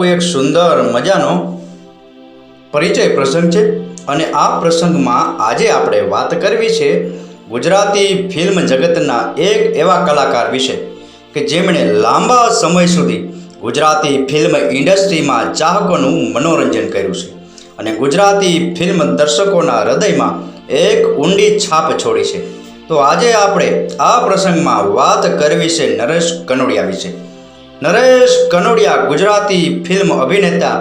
આપવું એક સુંદર મજાનો પરિચય પ્રસંગ છે અને આ પ્રસંગમાં આજે આપણે વાત કરવી છે ગુજરાતી ફિલ્મ જગતના એક એવા કલાકાર વિશે કે જેમણે લાંબા સમય સુધી ગુજરાતી ફિલ્મ ઇન્ડસ્ટ્રીમાં ચાહકોનું મનોરંજન કર્યું છે અને ગુજરાતી ફિલ્મ દર્શકોના હૃદયમાં એક ઊંડી છાપ છોડી છે. તો આજે આપણે આ પ્રસંગમાં વાત કરવી છે નરેશ કનોડિયા વિશે. નરેશ કનોડિયા ગુજરાતી ફિલ્મ અભિનેતા,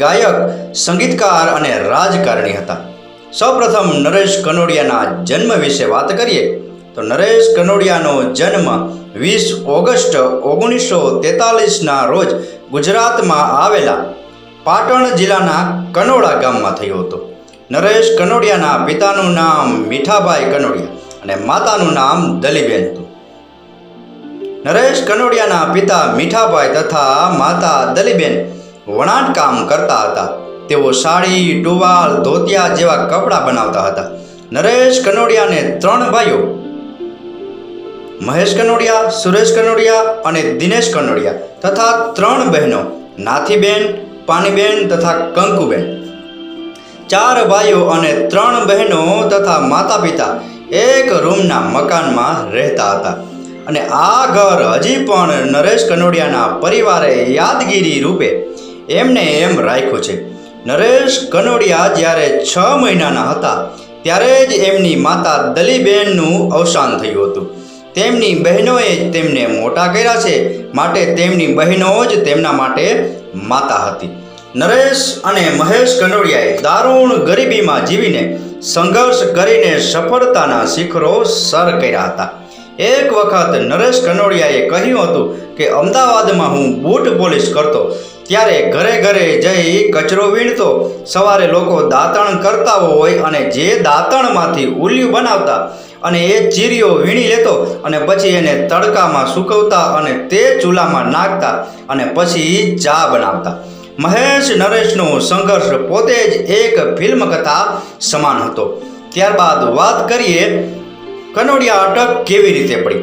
ગાયક, સંગીતકાર અને રાજકારણી હતા. સૌપ્રથમ નરેશ કનોડિયાના જન્મ વિશે વાત કરીએ તો નરેશ કનોડિયાનો જન્મ વીસ ઓગસ્ટ ઓગણીસો તેતાલીસના રોજ ગુજરાતમાં આવેલા પાટણ જિલ્લાના કનોડા ગામમાં થયો હતો. નરેશ કનોડિયાના પિતાનું નામ મીઠાભાઈ કનોડિયા અને માતાનું નામ દલીબેન હતું. નરેશ કનોડિયાના પિતા મીઠાભાઈ તથા માતા દલીબેન વણાટ કામ કરતા હતા. તેઓ સાડી, ટુવાલ, ધોતિયા જેવા કપડાં બનાવતા હતા. નરેશ કનોડિયાને ત્રણ ભાઈઓ. મહેશ કનોડિયા, સુરેશ કનોડિયા અને દિનેશ કનોડિયા તથા ત્રણ બહેનો, નાથીબેન, પાનીબેન તથા કંકુબેન. ચાર ભાઈઓ અને ત્રણ બહેનો તથા માતા પિતા એક રૂમના મકાનમાં રહેતા હતા. અને આ ઘર હજી પણ નરેશ કનોડિયાના પરિવારે યાદગીરી રૂપે એમને એમ રાખ્યું છે. નરેશ કનોડિયા જ્યારે છ મહિનાના હતા, ત્યારે જ એમની માતા દલીબેનનું અવસાન થયું હતું. તેમની બહેનોએ તેમને મોટા કર્યા છે, માટે તેમની બહેનો જ તેમના માટે માતા હતી. નરેશ અને મહેશ કનોડિયાએ દારૂણ ગરીબીમાં જીવીને સંઘર્ષ કરીને સફળતાના શિખરો સર કર્યા હતા. એક વખત નરેશ કનોડિયાએ કહ્યું હતું કે, અમદાવાદમાં હું બૂટ પોલિશ કરતો. ત્યારે ઘરે ઘરે જઈ કચરો વીણતો. સવારે લોકો દાંતણ કરતા હોય અને જે દાંતણમાંથી ઉલિયું બનાવતા અને એ ચીરીઓ વીણી લેતો અને પછી એને તડકામાં સૂકવતા અને તે ચૂલામાં નાખતા અને પછી ચા બનાવતા. મહેશ નરેશનો સંઘર્ષ પોતે જ એક ફિલ્મ કથા સમાન હતો. ત્યારબાદ વાત કરીએ કનોડિયા અટક કેવી રીતે પડી?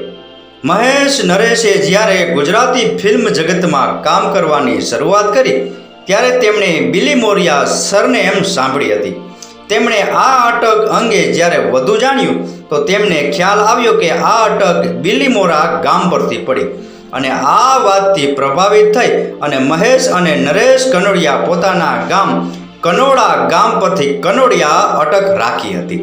મહેશ નરેશે જ્યારે ગુજરાતી ફિલ્મ જગતમાં કામ કરવાની શરૂઆત કરી, ત્યારે તેમણે બિલી મોરિયા એમ સાંભળી હતી. તેમણે આ અટક અંગે જ્યારે વધુ જાણ્યું, તો તેમને ખ્યાલ આવ્યો કે આ અટક બિલીમોરા ગામ પરથી પડી અને આ વાતથી પ્રભાવિત થઈ અને મહેશ અને નરેશ કનોડિયા પોતાના ગામ કનોડા ગામ પરથી કનોડિયા અટક રાખી હતી.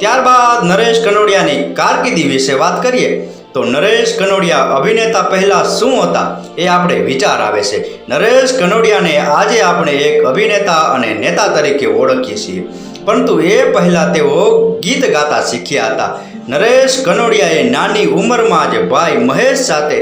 ત્યારબાદ નરેશ કનોડિયાની કારકિર્દી વિશે વાત કરીએ, તો નરેશ કનોડિયા અભિનેતા પહેલાં શું હતા એ આપણે વિચાર આવે છે. નરેશ કનોડિયાને આજે આપણે એક અભિનેતા અને નેતા તરીકે ઓળખીએ છીએ. પરંતુ એ પહેલાં તેઓ ગીત ગાતા શીખ્યા હતા. નરેશ કનોડિયાએ નાની ઉંમરમાં જ ભાઈ મહેશ સાથે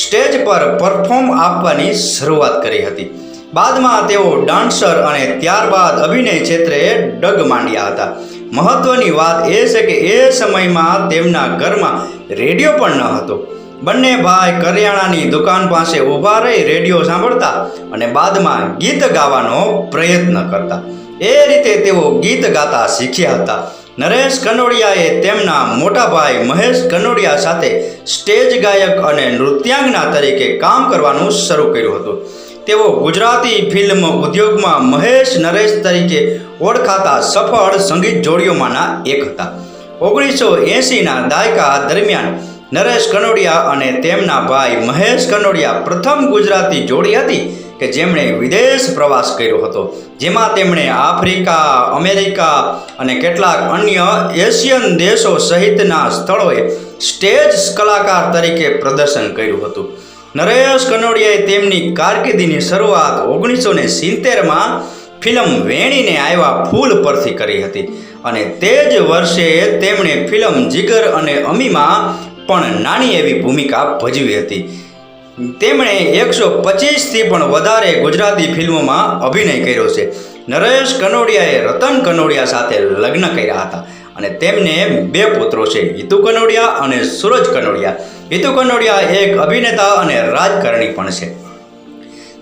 સ્ટેજ પર પરફોર્મ આપવાની શરૂઆત કરી હતી. બાદમાં તેઓ ડાન્સર અને ત્યારબાદ અભિનય ક્ષેત્રે ડગ માંડ્યા હતા. મહત્વની વાત એ છે કે એ સમયમાં તેમના ઘરમાં રેડિયો પણ ન હતો. બંને ભાઈ કરિયાણાની દુકાન પાસે ઊભા રહી રેડિયો સાંભળતા અને બાદમાં ગીત ગાવાનો પ્રયત્ન કરતા. એ રીતે તેઓ ગીત ગાતા શીખ્યા હતા. નરેશ કનોડિયાએ તેમના મોટા ભાઈ મહેશ કનોડિયા સાથે સ્ટેજ ગાયક અને નૃત્યાંગના તરીકે કામ કરવાનું શરૂ કર્યું હતું. તેઓ ગુજરાતી ફિલ્મ ઉદ્યોગમાં મહેશ નરેશ તરીકે ઓળખાતા સફળ સંગીત જોડીઓમાંના એક હતા. ઓગણીસો એંસીના દાયકા દરમિયાન નરેશ કનોડિયા અને તેમના ભાઈ મહેશ કનોડિયા પ્રથમ ગુજરાતી જોડી હતી કે જેમણે વિદેશ પ્રવાસ કર્યો હતો. જેમાં તેમણે આફ્રિકા, અમેરિકા અને કેટલાક અન્ય એશિયન દેશો સહિતના સ્થળોએ સ્ટેજ કલાકાર તરીકે પ્રદર્શન કર્યું હતું. નરેશ કનોડિયાએ તેમની કારકિર્દીની શરૂઆત ઓગણીસો ને સિત્તેરમાં ફિલ્મ વેણીને આવ્યા ફૂલ પરથી કરી હતી. અને તે જ વર્ષે તેમણે ફિલ્મ જીગર અને અમીમાં પણ નાની એવી ભૂમિકા ભજવી હતી. તેમણે એકસો પચીસથી પણ વધારે ગુજરાતી ફિલ્મોમાં અભિનય કર્યો છે. નરેશ કનોડિયાએ રતન કનોડિયા સાથે લગ્ન કર્યા હતા. અને તેમને બે પુત્રો છે, હિતુ કનોડિયા અને સૂરજ કનોડિયા. હિતુ કનોડિયા એક અભિનેતા અને રાજકારણી પણ છે.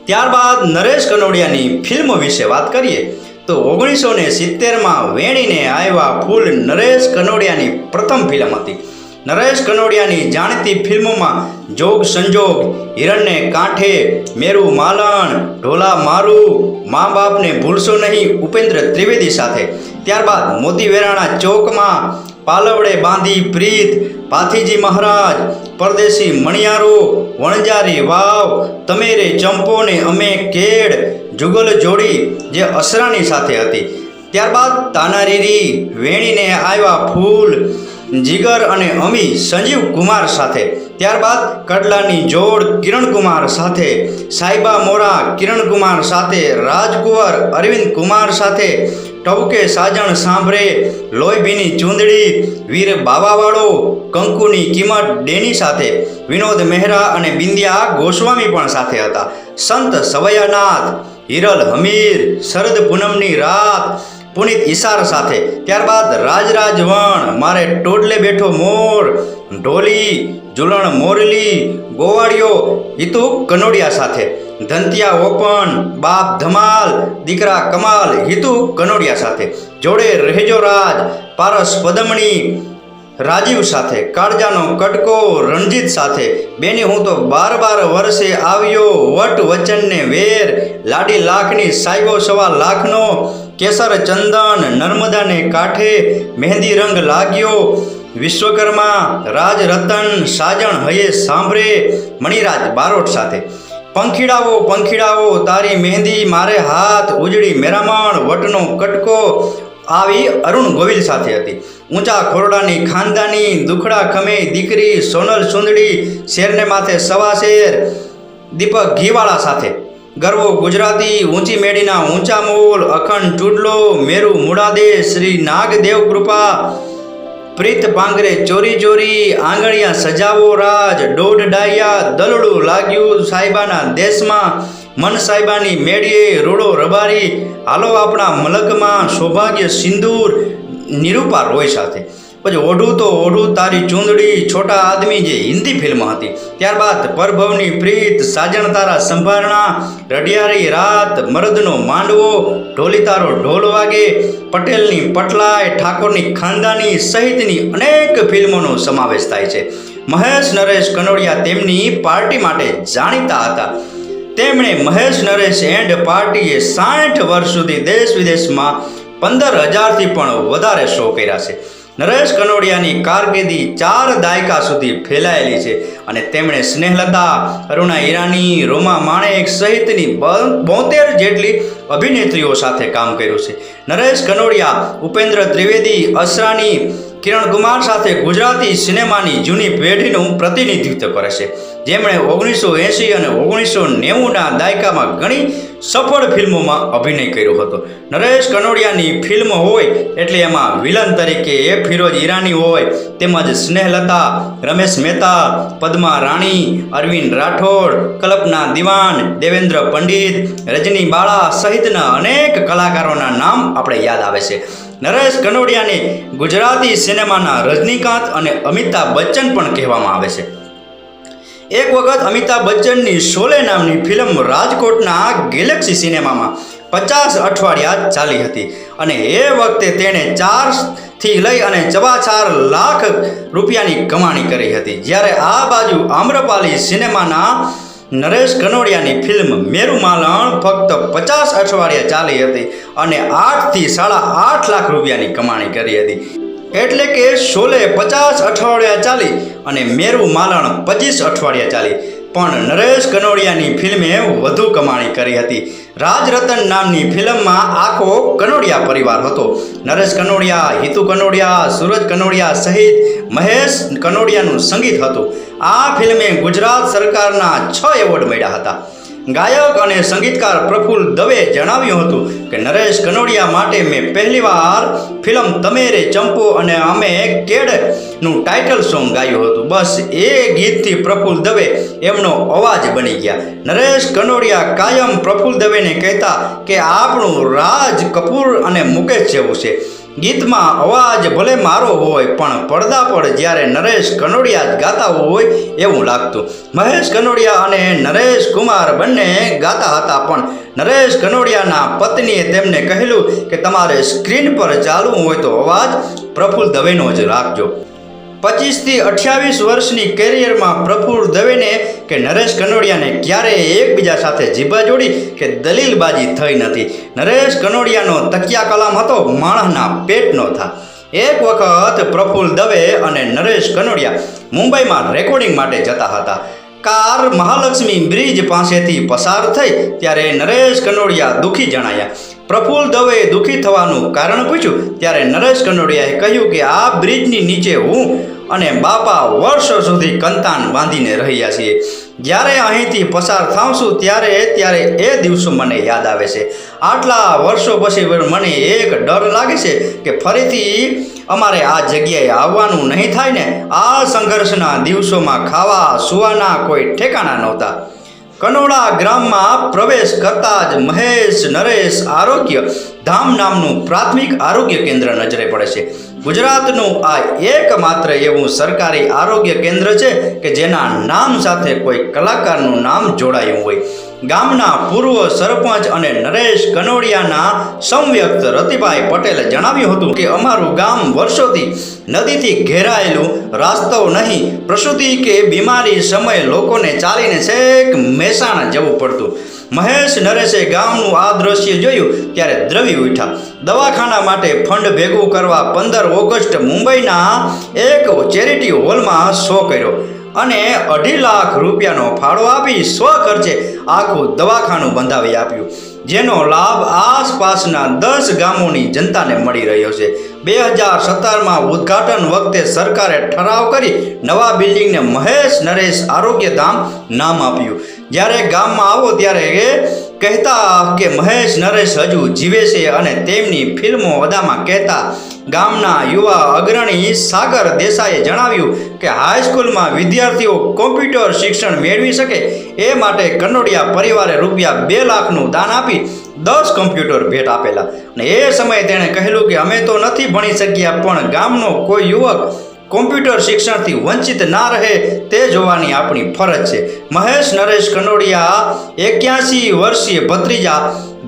ત્યારબાદ નરેશ કનોડિયાની ફિલ્મ વિશે વાત કરીએ, તો ઓગણીસો ને સિત્તેરમાં વેણીને આવ્યા ફૂલ નરેશ કનોડિયાની પ્રથમ ફિલ્મ હતી. નરેશ કનોડિયાની જાણીતી ફિલ્મોમાં જોગ સંજોગ, હિરણને કાંઠે, મેરુ માલણ, ઢોલા મારું, મા બાપને ભૂલશો નહીં ઉપેન્દ્ર ત્રિવેદી સાથે. ત્યારબાદ મોતી વેરાણા ચોકમાં પાલવડે બાંધી પ્રીત, પાથીજી મહારાજ, પરદેશી મણિયારો, વણજારી વાવ, તમેરે ચંપોને અમે કેડ, જુગલ જોડી જે અસરાની સાથે હતી. ત્યારબાદ તાનારીરી વેણીને આવ્યા ફૂલ, જીગર અને અમી સંજીવ કુમાર સાથે. ત્યારબાદ કડલાની જોડ કિરણ કુમાર સાથે સાઈબા મોરા કિરણ કુમાર સાથે, રાજકુંવર અરવિંદ કુમાર સાથે ટવકે સાજણ સાંભળે, લોહીભીની ચૂંદડી, વીર બાવાવાળો કંકુની કિંમત ડેની સાથે. વિનોદ મહેરા અને બિંદિયા ગોસ્વામી પણ સાથે હતા. સંત સવૈયાનાથ, હિરલ હમીર, શરદ પૂનમની રાત, પુનિત ઈશાર સાથે. ત્યારબાદ રાજરાજ વણ મારે ટોડલે બેઠો મોર, ઢોલી ઝુલણ મોરલી ગોવાળિયો હિતુ કનોડિયા સાથે. ધંતિયા ઓપન, બાપ ધમાલ, દીકરા કમાલ હિતુ કનોડિયા સાથે. જોડે રહેજો રાજ, પારસ પદમણી રાજીવ સાથે. કાળજાનો કટકો રણજીત સાથે. બેની હું તો બાર બાર વર્ષે આવ્યો, વટ વચનને વેર. લાડી લાખની સાયબો સવા લાખનો. કેસર ચંદન નર્મદાને કાંઠે. મહેંદી રંગ લાગ્યો. વિશ્વકર્મા રાજ રતન સાજણ હયે સાંભળે મણિરાજ બારોટ સાથે. પંખીડાઓ પંખીડાઓ, તારી મહેંદી, મારે હાથ ઉજળી મેરામણ, વટનો કટકો આવી અરુણ ગોવિલ સાથે હતી. ઊંચા ખોરડાની ખાનદાની, દુખડા ખમે દીકરી, સોનલ સુંદડી, શેરને માથે સવા શેર, દીપક ઘીવાળા સાથે. ગરવો ગુજરાતી, ઊંચી મેડીના ઊંચા મોલ, અખંડ ચૂડલો મેરુ મુડાદે, શ્રી નાગદેવ કૃપા પ્રીત પાંગરે ચોરી ચોરી આંગળિયા સજાવો રાજ, દોઢ દલડું લાગ્યું સાહેબાના દેશમાં. મન સાહેબાની મેળીએ રૂડો રબારી. હાલો આપણા મલકમાં સૌભાગ્ય સિંદૂર, નિરૂપા રોય સાથે. પછી ઓઢું તો ઓઢું, તારી ચૂંદડી છોટા આદમી જે હિન્દી ફિલ્મ હતી. ત્યારબાદ પરભવની પ્રીત, સાજણ તારા સંભારણા, રઢિયારી રાત, મરદનો માંડવો ઢોલી તારો ઢોલ વાગે, પટેલની પટલાય, ઠાકોરની ખાનદાની સહિતની અનેક ફિલ્મોનો સમાવેશ થાય છે. મહેશ, નરેશ કનોડિયા તેમની પાર્ટી માટે જાણીતા હતા. તેમણે મહેશ, નરેશ એન્ડ પાર્ટીએ સાઠ વર્ષ સુધી દેશ વિદેશમાં પંદર હજારથી પણ વધારે શો કર્યા છે. નરેશ કનોડિયાની કારકિર્દી ચાર દાયકા સુધી ફેલાયેલી છે અને તેમણે સ્નેહલતા, અરુણા ઈરાની, રોમા માણેક સહિતની બોતેર જેટલી અભિનેત્રીઓ સાથે કામ કર્યું છે. નરેશ કનોડિયા, ઉપેન્દ્ર ત્રિવેદી, અસરાની કિરણ કુમાર સાથે ગુજરાતી સિનેમાની જૂની પેઢીનું પ્રતિનિધિત્વ કરે છે. જેમણે ઓગણીસો એંશી અને ઓગણીસો નેવુંના દાયકામાં ઘણી સફળ ફિલ્મોમાં અભિનય કર્યો હતો. નરેશ કનોડિયાની ફિલ્મ હોય એટલે એમાં વિલન તરીકે એ ફિરોજ ઈરાની હોય, તેમજ સ્નેહલતા, રમેશ મહેતા, પદ્મા રાણી, અરવિંદ રાઠોડ, કલ્પના દિવાન, દેવેન્દ્ર પંડિત, રજની બાળા સહિતના અનેક કલાકારોના નામ આપણે યાદ આવે છે. નરેશ કનોડિયાને ગુજરાતી સિનેમાના રજનીકાંત અને અમિતાભ બચ્ચન પણ કહેવામાં આવે છે. એક વખત અમિતાભ બચ્ચનની શોલે નામની ફિલ્મ રાજકોટના ગેલેક્સી સિનેમામાં પચાસ અઠવાડિયા ચાલી હતી અને એ વખતે તેણે ચારથી લઈ અને ચવા ચાર લાખ રૂપિયાની કમાણી કરી હતી. જ્યારે આ બાજુ આમ્રપાલી સિનેમાના નરેશ કનોડિયાની ફિલ્મ મેરુ માલણ ફક્ત પચાસ અઠવાડિયા ચાલી હતી અને આઠથી સાડા આઠ લાખ રૂપિયાની કમાણી કરી હતી. એટલે કે શોલે પચાસ અઠવાડિયા ચાલી અને મેરુ માલણ પચીસ અઠવાડિયા ચાલી. પણ નરેશ કનોડિયાની ફિલ્મે વધુ કમાણી કરી હતી. રાજરતન નામની ફિલ્મમાં આખો કનોડિયા પરિવાર હતો. નરેશ કનોડિયા, હિતુ કનોડિયા, સુરજ કનોડિયા સહિત મહેશ કનોડિયાનું સંગીત હતું. આ ફિલ્મે ગુજરાત સરકારના છ એવોર્ડ મળ્યા હતા. ગાયક અને સંગીતકાર પ્રફુલ્લ દવે જણાવ્યું હતું કે, નરેશ કનોડિયા માટે મેં પહેલીવાર ફિલ્મ તમે રે ચંપો અને અમે કેડનું ટાઇટલ સોંગ ગાયું હતું. બસ એ ગીતથી પ્રફુલ્લ દવે એમનો અવાજ બની ગયા. નરેશ કનોડિયા કાયમ પ્રફુલ્લ દવેને કહેતા કે, આપણું રાજ કપૂર અને મુકેશ જેવું છે. ગીતમાં અવાજ ભલે મારો હોય, પણ પડદા પર જ્યારે નરેશ કનોડિયા જ ગાતા હોય એવું લાગતું. મહેશ કનોડિયા અને નરેશ કુમાર બંને ગાતા હતા, પણ નરેશ કનોડિયાના પત્નીએ તેમને કહેલું કે તમારે સ્ક્રીન પર ચાલવું હોય તો અવાજ પ્રફુલ્લ દવેનો જ રાખજો. પચીસથી અઠ્યાવીસ વર્ષની કેરિયરમાં પ્રફુલ્લ દવેને કે નરેશ કનોડિયાને ક્યારેય એકબીજા સાથે જીભા જોડી કે દલીલબાજી થઈ નથી. નરેશ કનોડિયાનો તકિયા કલામ હતો, માણસના પેટનો થા. એક વખત પ્રફુલ્લ દવે અને નરેશ કનોડિયા મુંબઈમાં રેકોર્ડિંગ માટે જતા હતા. કાર મહાલક્ષ્મી બ્રિજ પાસેથી પસાર થઈ, ત્યારે નરેશ કનોડિયા દુઃખી જણાયા. પ્રફુલ્લ દવેએ દુઃખી થવાનું કારણ પૂછ્યું, ત્યારે નરેશ કનોડિયાએ કહ્યું કે આ બ્રિજની નીચે હું અને બાપા વર્ષો સુધી કંતાન બાંધીને રહ્યા છીએ. જ્યારે અહીંથી પસાર થાવશું, ત્યારે ત્યારે એ દિવસો મને યાદ આવે છે. આટલા વર્ષો પછી મને એક ડર લાગે છે કે ફરીથી અમારે આ જગ્યાએ આવવાનું નહીં થાય ને, આ સંઘર્ષના દિવસોમાં ખાવા સુવાના કોઈ ઠેકાણા નહોતા. કનોડા ગ્રામમાં પ્રવેશ કરતા જ મહેશ, નરેશ આરોગ્ય ધામ નામનું પ્રાથમિક આરોગ્ય કેન્દ્ર નજરે પડે છે. ગુજરાતનું આ એકમાત્ર એવું સરકારી આરોગ્ય કેન્દ્ર છે કે જેના નામ સાથે કોઈ કલાકારનું નામ જોડાયું હોય. ગામના પૂર્વ સરપંચ અને નરેશ કનોડિયાના સંવ્યક્ત રતિભાઈ પટેલે જણાવ્યું હતું કે અમારું ગામ વર્ષોથી નદીથી ઘેરાયેલું, રાસ્તો નહીં, પ્રસૂતિ કે બીમારી સમયે લોકોને ચાલીને છેક મહેસાણા જવું પડતું. મહેશ નરેશે ગામનું આ દ્રશ્ય જોયું ત્યારે દ્રવી ઉઠ્યા. દવાખાના માટે ફંડ ભેગું કરવા પંદર ઓગસ્ટ મુંબઈના એક ચેરિટી હોલમાં શો કર્યો. અને અઢી લાખ રૂપિયાનો ફાળો આપી સ્વ ખર્ચે આખું દવાખાનું બંધાવી આપ્યું. જેનો લાભ આસપાસના દસ ગામોની જનતાને મળી રહ્યો છે. બે હજાર સત્તરમાં ઉદ્ઘાટન વખતે સરકારે ઠરાવ કરી નવા બિલ્ડિંગને મહેશ નરેશ આરોગ્ય ધામ નામ આપ્યું. જ્યારે ગામમાં આવો ત્યારે એ કહેતા કે મહેશ, નરેશ હજુ જીવે છે અને તેમની ફિલ્મો અદામાં કહેતા ગામના યુવા અગ્રણી સાગર દેસાઈએ જણાવ્યું કે હાઈસ્કૂલમાં વિદ્યાર્થીઓ કોમ્પ્યુટર શિક્ષણ મેળવી શકે એ માટે કનોડિયા પરિવારે રૂપિયા બે લાખનું દાન આપી દસ કમ્પ્યુટર ભેટ આપેલા. અને એ સમયે તેણે કહેલું કે અમે તો નથી ભણી શક્યા, પણ ગામનો કોઈ યુવક કોમ્પ્યુટર શિક્ષણથી વંચિત ના રહે તે જોવાની આપણી ફરજ છે. મહેશ નરેશ કનોડિયા એક્યાસી વર્ષીય ભત્રીજા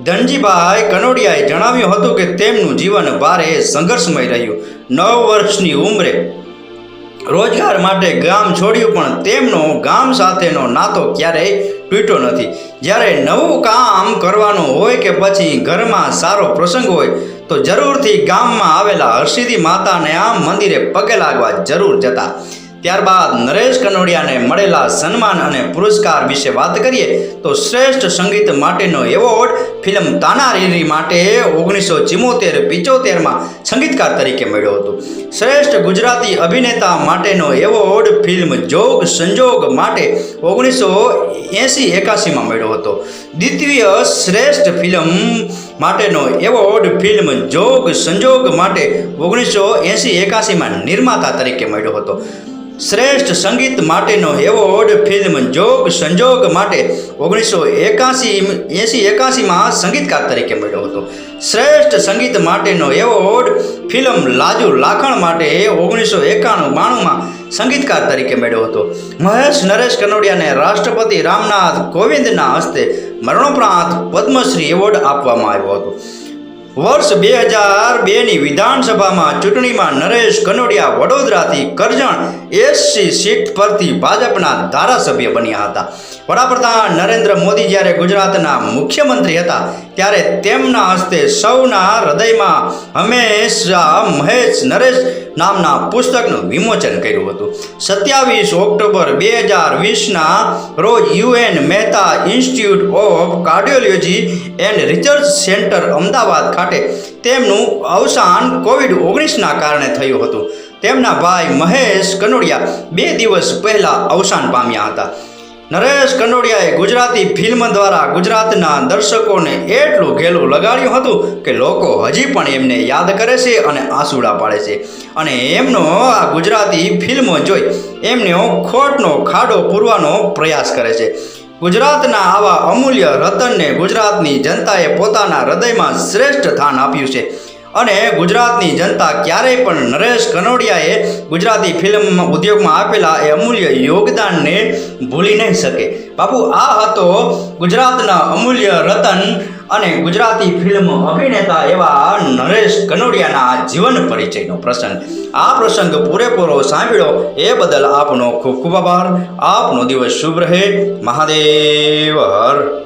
ધનજીભાઈ કનોડિયાએ જણાવ્યું હતું કે તેમનું જીવન ભારે સંઘર્ષમય રહ્યું. નવ વર્ષની ઉંમરે રોજગાર માટે ગામ છોડ્યું, પણ તેમનો ગામ સાથેનો નાતો ક્યારેય તૂટ્યો નથી. જ્યારે નવું કામ કરવાનું હોય કે પછી ઘરમાં સારો પ્રસંગ હોય તો જરૂરથી ગામમાં આવેલા હર્ષિદી માતાને આમ મંદિરે પગે લાગવા જરૂર જતા. ત્યારબાદ નરેશ કનોડિયાને મળેલા સન્માન અને પુરસ્કાર વિશે વાત કરીએ, તો શ્રેષ્ઠ સંગીત માટેનો એવોર્ડ ફિલ્મ તાનારીરી માટે ઓગણીસો ચિમોતેર પિચોતેરમાં સંગીતકાર તરીકે મળ્યો હતો. શ્રેષ્ઠ ગુજરાતી અભિનેતા માટેનો એવોર્ડ ફિલ્મ જોગ સંજોગ માટે ઓગણીસો એંસી એકાસીમાં મળ્યો હતો. દ્વિતીય શ્રેષ્ઠ ફિલ્મ માટેનો એવોર્ડ ફિલ્મ જોગ સંજોગ માટે ઓગણીસો એંસી એકાસીમાં નિર્માતા તરીકે મળ્યો હતો. શ્રેષ્ઠ સંગીત માટેનો એવોર્ડ ફિલ્મ જોગ સંજોગ માટે ઓગણીસો એકાસી એંસી એકાસીમાં સંગીતકાર તરીકે મળ્યો હતો. શ્રેષ્ઠ સંગીત માટેનો એવોર્ડ ફિલ્મ લાજુ લાખણ માટે ઓગણીસો એકાણું, બાણુંમાં સંગીતકાર તરીકે મેળવ્યો હતો. મહેશ નરેશ કનોડિયાને રાષ્ટ્રપતિ રામનાથ કોવિંદના હસ્તે મરણોપરાંત પદ્મશ્રી એવોર્ડ આપવામાં આવ્યો હતો. વર્ષ બે હજાર બેની વિધાનસભામાં ચૂંટણીમાં નરેશ કનોડિયા વડોદરાથી કરજણ એસસી સીટ પરથી ભાજપના ધારાસભ્ય બન્યા હતા. વડાપ્રધાન નરેન્દ્ર મોદી જ્યારે ગુજરાતના મુખ્યમંત્રી હતા ત્યારે તેમના હસ્તે સૌના હૃદયમાં હંમેશા મહેશ નરેશ નામના પુસ્તકનું વિમોચન કર્યું હતું. સત્યાવીસ ઓક્ટોબર બે હજાર વીસના રોજ U N Mehta institute of cardiology and research centre Ahmedabad ખાતે તેમનું અવસાન કોવિડ ઓગણીસના કારણે થયું હતું. તેમના ભાઈ મહેશ કનોડિયા બે દિવસ પહેલાં અવસાન પામ્યા હતા. નરેશ કનોડિયાએ ગુજરાતી ફિલ્મ દ્વારા ગુજરાતના દર્શકોને એટલું ઘેલું લગાડ્યું હતું કે લોકો હજી પણ એમને યાદ કરે છે અને આંસુડા પાડે છે. અને એમનો આ ગુજરાતી ફિલ્મો જોઈ એમનો ખોટનો ખાડો પૂરવાનો પ્રયાસ કરે છે. ગુજરાતના આવા અમૂલ્ય રતનને ગુજરાતની જનતાએ પોતાના હૃદયમાં શ્રેષ્ઠ સ્થાન આપ્યું છે. અને ગુજરાતની જનતા ક્યારેય પણ નરેશ કનોડિયાએ ગુજરાતી ફિલ્મ ઉદ્યોગમાં આપેલા એ અમૂલ્ય યોગદાનને ભૂલી નહીં શકે. બાપુ, આ હતો ગુજરાતના અમૂલ્ય રતન અને ગુજરાતી ફિલ્મ અભિનેતા એવા નરેશ કનોડિયાના જીવન પરિચયનો પ્રસંગ. આ પ્રસંગ પૂરેપૂરો સાંભળ્યો એ બદલ આપનો ખૂબ ખૂબ આભાર. આપનો દિવસ શુભ રહે. મહાદેવ, હર.